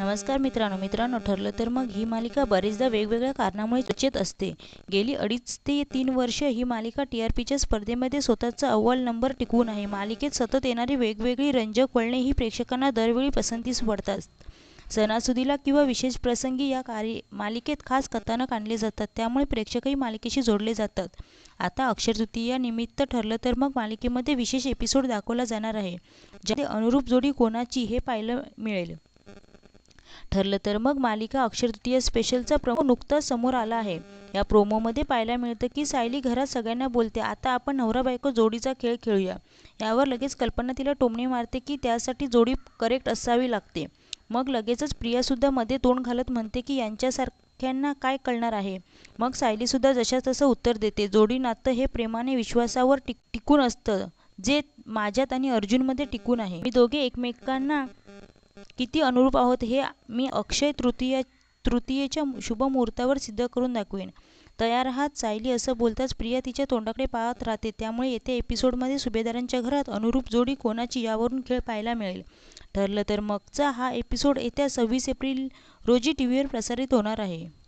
नमस्कार मित्रांनो. मित्रांनो ठरलं तर मग ही मालिका बरेचदा वेगवेगळ्या कारणामुळे चर्चेत असते. गेली अडीच ते तीन वर्ष ही मालिका टी आर पीच्या स्पर्धेमध्ये स्वतःचा अव्वल नंबर टिकवून आहे. मालिकेत सतत येणारी वेगवेगळी रंजक वळणे ही प्रेक्षकांना दरवेळी पसंतीस पडतात. सणासुदीला किंवा विशेष प्रसंगी या कार्य मालिकेत खास कथानक आणले जातात. त्यामुळे प्रेक्षकही मालिकेशी जोडले जातात. आता अक्षरतृतीया निमित्त ठरलं तर मग मालिकेमध्ये विशेष एपिसोड दाखवला जाणार आहे. ज्यामध्ये अनुरूप जोडी कोणाची हे पाहायला मिळेल. ठरलं तर मग मालिका अक्षय तृतीया स्पेशलचा प्रोमो नुकताच समोर आला आहे. या प्रोमोमध्ये पाहायला मिळतं की सायली घरात सगळ्यांना बोलते आता आपण नवरा बायको जोडीचा खेळ खेळूया. यावर लगेच कल्पना तिला टोमणे मारते की त्यासाठी जोडी करेक्ट असावी लागते. मग लगेचच प्रियासुद्धा मध्ये तोंड घालत म्हणते की यांच्यासारख्यांना काय कळणार आहे? मग सायलीसुद्धा जशा तसं उत्तर देते जोडी नातं हे प्रेमाने विश्वासावर टिक टिकून असतं जे माझ्यात आणि अर्जुनमध्ये टिकून आहे. मी दोघे एकमेकांना किती अनुरूप आहोत हे मी अक्षय तृतीया तृतीयेच्या शुभ मुहूर्तावर सिद्ध करून दाखवेन. तयार हात सायली असं बोलताच प्रिया तिच्या तोंडाकडे पाहत राहते. त्यामुळे येत्या एपिसोडमध्ये सुभेदारांच्या घरात अनुरूप जोडी कोणाची यावरून खेळ पाहायला मिळेल? ठरलं तर मगचा हा एपिसोड येत्या सव्वीस एप्रिल रोजी टी व्हीवर प्रसारित होणार आहे.